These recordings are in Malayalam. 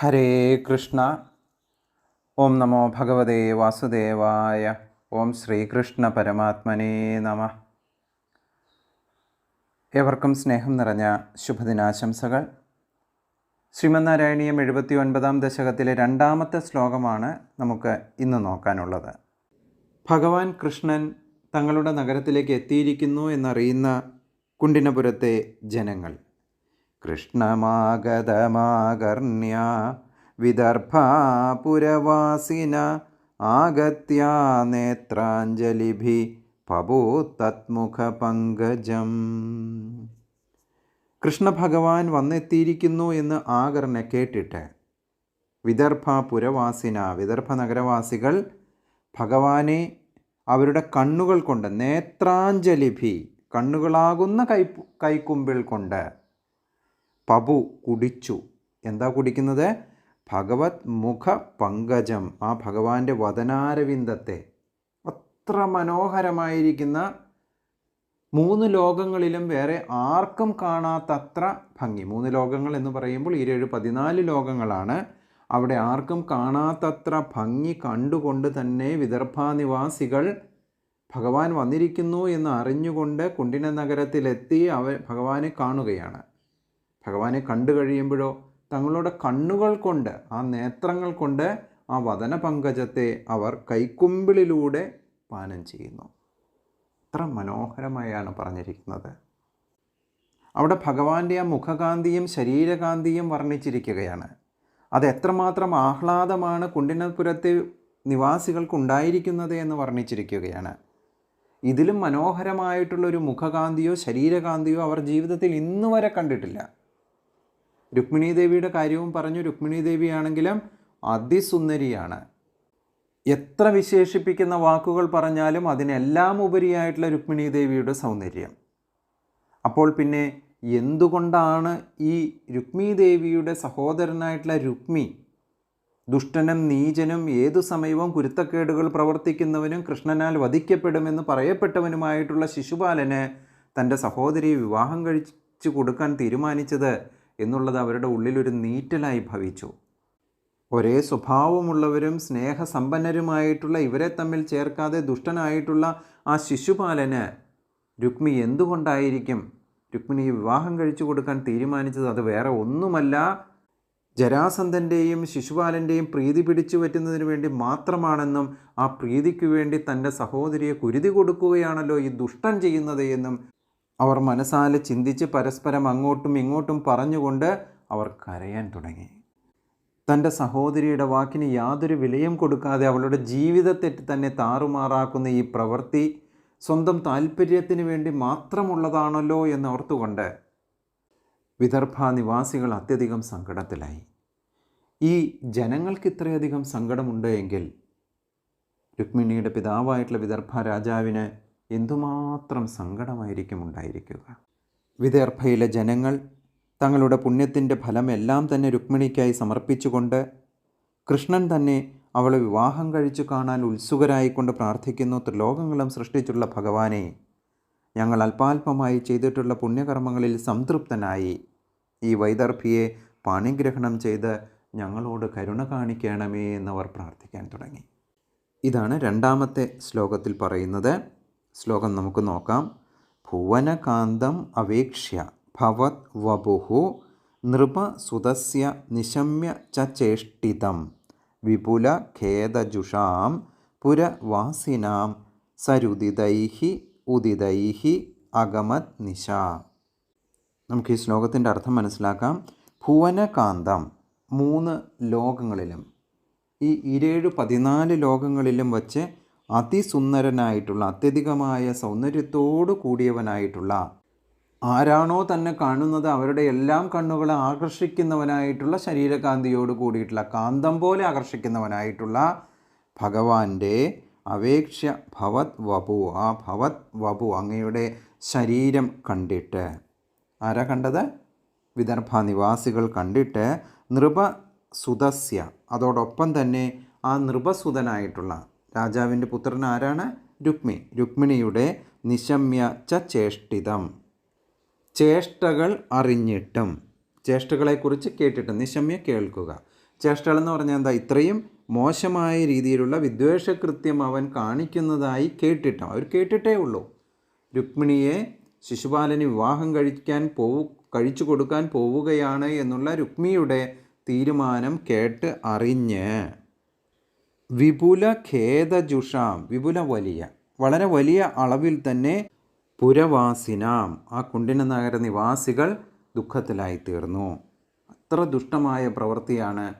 ഹരേ കൃഷ്ണ. ഓം നമോ ഭഗവതേ വാസുദേവായ. ഓം ശ്രീകൃഷ്ണ പരമാത്മനേ നമ. ഏവർക്കും സ്നേഹം നിറഞ്ഞ ശുഭദിനാശംസകൾ. ശ്രീമന്നാരായണീയം എഴുപത്തി ഒൻപതാം ദശകത്തിലെ രണ്ടാമത്തെ ശ്ലോകമാണ് നമുക്ക് ഇന്ന് നോക്കാനുള്ളത്. ഭഗവാൻ കൃഷ്ണൻ തങ്ങളുടെ നഗരത്തിലേക്ക് എത്തിയിരിക്കുന്നു എന്നറിയുന്ന കുണ്ടിനപുരത്തെ ജനങ്ങൾ. കൃഷ്ണമാഗതമാകർണ്യ വിദർഭാപുരവാസിന ആഗത്യ നേത്രാഞ്ജലിഭി പബൂത്തത്മുഖപങ്കജം കൃഷ്ണഭഗവാൻ വന്നെത്തിയിരിക്കുന്നു എന്ന് ആകർണ കേട്ടിട്ട് വിദർഭ പുരവാസിന വിദർഭ നഗരവാസികൾ ഭഗവാനെ അവരുടെ കണ്ണുകൾ കൊണ്ട് നേത്രാഞ്ജലിഭി കണ്ണുകളാകുന്ന കൈ കൈക്കുമ്പിൾ കൊണ്ട് പബു കുടിച്ചു. എന്താ കുടിക്കുന്നത്? ഭഗവത് മുഖ പങ്കജം ആ ഭഗവാന്റെ വതനാരവിന്ദത്തെ അത്ര മനോഹരമായിരിക്കുന്ന മൂന്ന് ലോകങ്ങളിലും വേറെ ആർക്കും കാണാത്തത്ര ഭംഗി. മൂന്ന് ലോകങ്ങൾ എന്ന് പറയുമ്പോൾ ഈരേഴ് പതിനാല് ലോകങ്ങളാണ്. അവിടെ ആർക്കും കാണാത്തത്ര ഭംഗി കണ്ടുകൊണ്ട് തന്നെ വിദർഭാനിവാസികൾ ഭഗവാൻ വന്നിരിക്കുന്നു എന്ന് അറിഞ്ഞുകൊണ്ട് കുണ്ടിന നഗരത്തിലെത്തി അവ ഭഗവാനെ കാണുകയാണ്. ഭഗവാനെ കണ്ടു കഴിയുമ്പോഴോ തങ്ങളുടെ കണ്ണുകൾ കൊണ്ട് ആ നേത്രങ്ങൾ കൊണ്ട് ആ വതന പങ്കജത്തെ അവർ കൈക്കുമ്പിളിലൂടെ പാനം ചെയ്യുന്നു. അത്ര മനോഹരമായാണ് പറഞ്ഞിരിക്കുന്നത്. അവിടെ ഭഗവാന്റെ ആ മുഖകാന്തിയും ശരീരകാന്തിയും വർണിച്ചിരിക്കുകയാണ്. അത് എത്രമാത്രം ആഹ്ലാദമാണ് കുണ്ടിനപുരത്തെ നിവാസികൾക്കുണ്ടായിരിക്കുന്നത് എന്ന് വർണിച്ചിരിക്കുകയാണ്. ഇതിലും മനോഹരമായിട്ടുള്ള ഒരു മുഖകാന്തിയോ ശരീരകാന്തിയോ അവർ ജീവിതത്തിൽ ഇന്നുവരെ കണ്ടിട്ടില്ല. രുക്മിണി ദേവിയുടെ കാര്യവും പറഞ്ഞു. രുക്മിണി ദേവിയാണെങ്കിലും അതിസുന്ദരിയാണ്. എത്ര വിശേഷിപ്പിക്കുന്ന വാക്കുകൾ പറഞ്ഞാലും അതിനെല്ലാം ഉപരിയായിട്ടുള്ള രുക്മിണി ദേവിയുടെ സൗന്ദര്യം. അപ്പോൾ പിന്നെ എന്തുകൊണ്ടാണ് ഈ രുക്മി ദേവിയുടെ സഹോദരനായിട്ടുള്ള രുക്മി ദുഷ്ടനും നീചനും ഏതു സമയവും കുരുത്തക്കേടുകൾ പ്രവർത്തിക്കുന്നവനും കൃഷ്ണനാൽ വധിക്കപ്പെടുമെന്ന് പറയപ്പെട്ടവനുമായിട്ടുള്ള ശിശുപാലന് തന്റെ സഹോദരിയെ വിവാഹം കഴിച്ചു കൊടുക്കാൻ തീരുമാനിച്ചത് എന്നുള്ളത് അവരുടെ ഉള്ളിലൊരു നീറ്റലായി ഭവിച്ചു. ഒരേ സ്വഭാവമുള്ളവരും സ്നേഹസമ്പന്നരുമായിട്ടുള്ള ഇവരെ തമ്മിൽ ചേർക്കാതെ ദുഷ്ടനായിട്ടുള്ള ആ ശിശുപാലന് രുക്മി എന്തുകൊണ്ടായിരിക്കും രുക്മിണി വിവാഹം കഴിച്ചു കൊടുക്കാൻ തീരുമാനിച്ചത്? അത് വേറെ ഒന്നുമല്ല. ജരാസന്ധന്റെയും ശിശുപാലന്റെയും പ്രീതി പിടിച്ചു പറ്റുന്നതിന് വേണ്ടി മാത്രമാണെന്നും ആ പ്രീതിക്ക് വേണ്ടി തന്റെ സഹോദരിയെ കുരുതി കൊടുക്കുകയാണല്ലോ ഈ ദുഷ്ടൻ ചെയ്യുന്നത് എന്നും അവർ മനസ്സാലെ ചിന്തിച്ച് പരസ്പരം അങ്ങോട്ടും ഇങ്ങോട്ടും പറഞ്ഞുകൊണ്ട് അവർ കരയാൻ തുടങ്ങി. തന്റെ സഹോദരിയുടെ വാക്കിന് യാതൊരു വിലയും കൊടുക്കാതെ അവളുടെ ജീവിതത്തെ തന്നെ താറുമാറാക്കുന്ന ഈ പ്രവൃത്തി സ്വന്തം താല്പര്യത്തിന് വേണ്ടി മാത്രമുള്ളതാണല്ലോ എന്ന് എന്നോർത്തുകൊണ്ട് വിദർഭ നിവാസികൾ അത്യധികം സങ്കടത്തിലായി. ഈ ജനങ്ങൾക്ക് ഇത്രയധികം സങ്കടമുണ്ട് എങ്കിൽ രുക്മിണിയുടെ പിതാവായിട്ടുള്ള വിദർഭ രാജാവിന് എന്തുമാത്രം സങ്കടമായിരിക്കും ഉണ്ടായിരിക്കുക? വിദർഭയിലെ ജനങ്ങൾ തങ്ങളുടെ പുണ്യത്തിന്റെ ഫലമെല്ലാം തന്നെ രുക്മിണിക്കായി സമർപ്പിച്ചുകൊണ്ട് കൃഷ്ണൻ തന്നെ അവളെ വിവാഹം കഴിച്ചു കാണാൻ ഉത്സുകരായിക്കൊണ്ട് പ്രാർത്ഥിക്കുന്നു. ത്രിലോകങ്ങളും സൃഷ്ടിച്ചുള്ള ഭഗവാനെ ഞങ്ങൾ അല്പാൽപമായി ചെയ്തിട്ടുള്ള പുണ്യകർമ്മങ്ങളിൽ സംതൃപ്തനായി. ഈ വൈദർഭിയെ പാണിഗ്രഹണം ചെയ്ത് ഞങ്ങളോട് കരുണ കാണിക്കണമേ എന്നവർ പ്രാർത്ഥിക്കാൻ തുടങ്ങി. ഇതാണ് രണ്ടാമത്തെ ശ്ലോകത്തിൽ പറയുന്നത്. ശ്ലോകം നമുക്ക് നോക്കാം. ഭുവനകാന്തം അവേക്ഷ്യ ഭവത് വപുഹു നൃപസുതസ്യ നിശമ്യ ചേഷ്ടിതം വിപുല ഖേദജുഷാം പുരവാസിനാം സരുദിതൈഹി ഉദിതൈഹി അഗമത് നിശ. നമുക്ക് ഈ ശ്ലോകത്തിന്റെ അർത്ഥം മനസ്സിലാക്കാം. ഭുവനകാന്തം മൂന്ന് ലോകങ്ങളിലും ഈ ഇരേഴ് പതിനാല് ലോകങ്ങളിലും വച്ച് അതിസുന്ദരനായിട്ടുള്ള അത്യധികമായ സൗന്ദര്യത്തോടു കൂടിയവനായിട്ടുള്ള ആരാണോ തന്നെ കാണുന്നത് അവരുടെ എല്ലാം കണ്ണുകളെ ആകർഷിക്കുന്നവനായിട്ടുള്ള ശരീരകാന്തിയോട് കൂടിയിട്ടുള്ള കാന്തം പോലെ ആകർഷിക്കുന്നവനായിട്ടുള്ള ഭഗവാന്റെ അപേക്ഷ ഭവത് വപു. ആ ഭവത് വപു അങ്ങയുടെ ശരീരം കണ്ടിട്ട് ആരാ കണ്ടത്? വിദർഭ നിവാസികൾ കണ്ടിട്ട് നൃപസുതസ്യ അതോടൊപ്പം തന്നെ ആ നൃപസുതനായിട്ടുള്ള രാജാവിന്റെ പുത്രൻ ആരാണ്? രുക്മി. രുക്മിണിയുടെ നിശമ്യ ച ചേഷ്ടിതം ചേഷ്ടകൾ അറിഞ്ഞിട്ടും. ചേഷ്ടകളെക്കുറിച്ച് കേട്ടിട്ട്. നിശമ്യ കേൾക്കുക. ചേഷ്ടകളെന്ന് പറഞ്ഞാൽ എന്താ? ഇത്രയും മോശമായ രീതിയിലുള്ള വിദ്വേഷകൃത്യം അവൻ കാണിക്കുന്നതായി കേട്ടിട്ടും. അവർ കേട്ടിട്ടേ ഉള്ളൂ. രുക്മിണിയെ ശിശുപാലന് വിവാഹം കഴിക്കാൻ പോവു കഴിച്ചു കൊടുക്കാൻ പോവുകയാണ് എന്നുള്ള രുക്മിയുടെ തീരുമാനം കേട്ട് അറിഞ്ഞ് വിപുല ഖേദജുഷാം വിപുല വലിയ വളരെ വലിയ അളവിൽ തന്നെ പുരവാസിനാം. ആ കുണ്ടിന നഗര നിവാസികൾ ദുഃഖത്തിലായി തീർന്നു അത്ര ദുഷ്ടമായ പ്രവൃത്തിയാണ്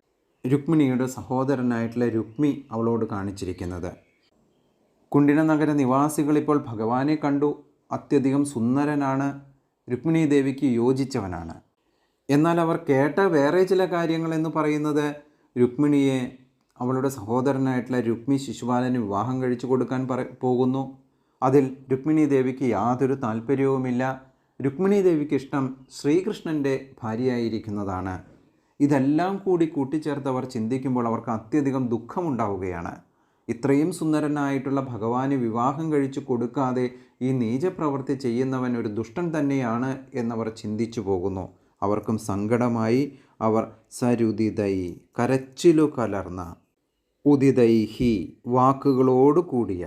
രുക്മിണിയുടെ സഹോദരനായിട്ടുള്ള രുക്മി അവളോട് കാണിച്ചിരിക്കുന്നത്. കുണ്ടിന നഗര നിവാസികൾ ഇപ്പോൾ ഭഗവാനെ കണ്ടു. അത്യധികം സുന്ദരനാണ്. രുക്മിണി ദേവിക്ക് യോജിച്ചവനാണ്. എന്നാൽ അവർ കേട്ട വേറെ ചില കാര്യങ്ങൾ എന്ന് പറയുന്നത് രുക്മിണിയെ അവളുടെ സഹോദരനായിട്ടുള്ള രുക്മി ശിശുപാലന് വിവാഹം കഴിച്ചു കൊടുക്കാൻ പറ പോകുന്നു. അതിൽ രുക്മിണി ദേവിക്ക് യാതൊരു താല്പര്യവുമില്ല. രുക്മിണി ദേവിക്ക് ഇഷ്ടം ശ്രീകൃഷ്ണന്റെ ഭാര്യയായിരിക്കുന്നതാണ്. ഇതെല്ലാം കൂടി കൂട്ടിച്ചേർത്തവർ ചിന്തിക്കുമ്പോൾ അവർക്ക് അത്യധികം ദുഃഖമുണ്ടാവുകയാണ്. ഇത്രയും സുന്ദരനായിട്ടുള്ള ഭഗവാന് വിവാഹം കഴിച്ചു കൊടുക്കാതെ ഈ നീചപ്രവൃത്തി ചെയ്യുന്നവൻ ഒരു ദുഷ്ടൻ തന്നെയാണ് എന്നവർ ചിന്തിച്ചു പോകുന്നു. അവർക്കും സങ്കടമായി. അവർ സരുദിതൈ കരച്ചിലു കലർന്ന ഉദിതൈഹി വാക്കുകളോട് കൂടിയ.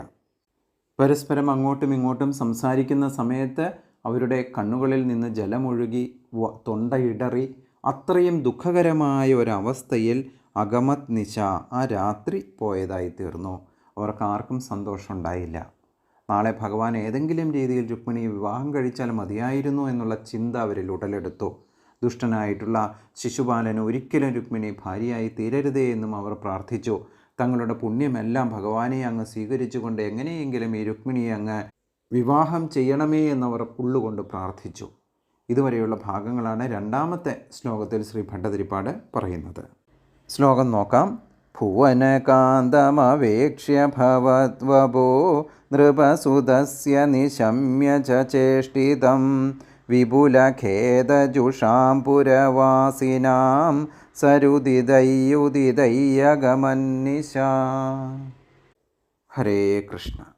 പരസ്പരം അങ്ങോട്ടും ഇങ്ങോട്ടും സംസാരിക്കുന്ന സമയത്ത് അവരുടെ കണ്ണുകളിൽ നിന്ന് ജലമൊഴുകി തൊണ്ടയിടറി. അത്രയും ദുഃഖകരമായ ഒരവസ്ഥയിൽ അഗമത് നിശ ആ രാത്രി പോയതായി തീർന്നു. അവർക്ക് ആർക്കും സന്തോഷമുണ്ടായില്ല നാളെ ഭഗവാൻ ഏതെങ്കിലും രീതിയിൽ രുക്മിണി വിവാഹം കഴിച്ചാൽ മതിയായിരുന്നു എന്നുള്ള ചിന്ത അവരിൽ ഉടലെടുത്തു. ദുഷ്ടനായിട്ടുള്ള ശിശുപാലന് ഒരിക്കലും രുക്മിണി ഭാര്യയായി തീരരുതേ എന്നും അവർ പ്രാർത്ഥിച്ചു. തങ്ങളുടെ പുണ്യമെല്ലാം ഭഗവാനെ അങ്ങ് സ്വീകരിച്ചുകൊണ്ട് എങ്ങനെയെങ്കിലും ഈ രുക്മിണിയെ അങ്ങ് വിവാഹം ചെയ്യണമേ എന്നവർ ഉള്ളുകൊണ്ട് പ്രാർത്ഥിച്ചു. ഇതുവരെയുള്ള ഭാഗങ്ങളാണ് രണ്ടാമത്തെ ശ്ലോകത്തിൽ ശ്രീ ഭട്ടതിരിപ്പാട് പറയുന്നത്. ശ്ലോകം നോക്കാം. ഭുവനകാന്തമവേക്ഷ്യ ഭവദ്വപോ നൃപസുതസ്യ നിശമ്യ ചേഷ്ടിതം. വിപുലഖേദജുഷാം പുരവാസിനാം സരുദിതയ്യുദിതയ്യഗമന്നിശ ഹരേ കൃഷ്ണ.